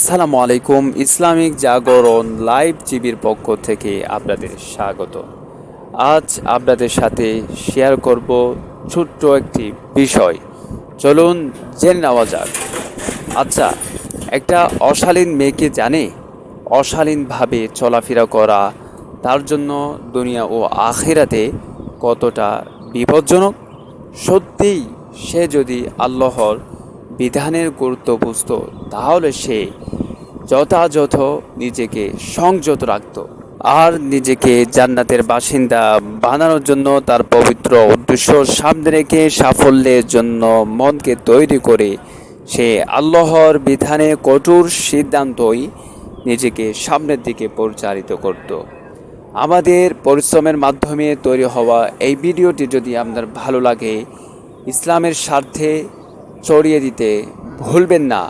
আসসালামু আলাইকুম, ইসলামিক জাগরণ লাইভ টিভির পক্ষ থেকে আপনাদের স্বাগত। আজ আপনাদের সাথে শেয়ার করব ছোট্ট একটি বিষয়। চলুন জেনে নেওয়া যাক। আচ্ছা একটা অশালীন মেয়েকে জানে অশালীনভাবে চলাফেরা করা, তার জন্য দুনিয়া ও আখেরাতে কতটা বিপজ্জনক? সত্যিই সে যদি আল্লাহর বিধানের গুরুত্ব বুঝত তাহলে সে যথাযথ নিজেকে সংযত রাখত আর নিজেকে জান্নাতের বাসিন্দা বানানোর জন্য তার পবিত্র উদ্দেশ্য সামনে রেখে সাফল্যের জন্য মনকে তৈরি করে সে আল্লাহর বিধানে কঠোর সিদ্ধান্তই নিজেকে সামনের দিকে পরিচালিত করত। আমাদের পরিশ্রমের মাধ্যমে তৈরি হওয়া এই ভিডিওটি যদি আপনার ভালো লাগে, ইসলামের স্বার্থে ছড়িয়ে দিতে ভুলবেন না।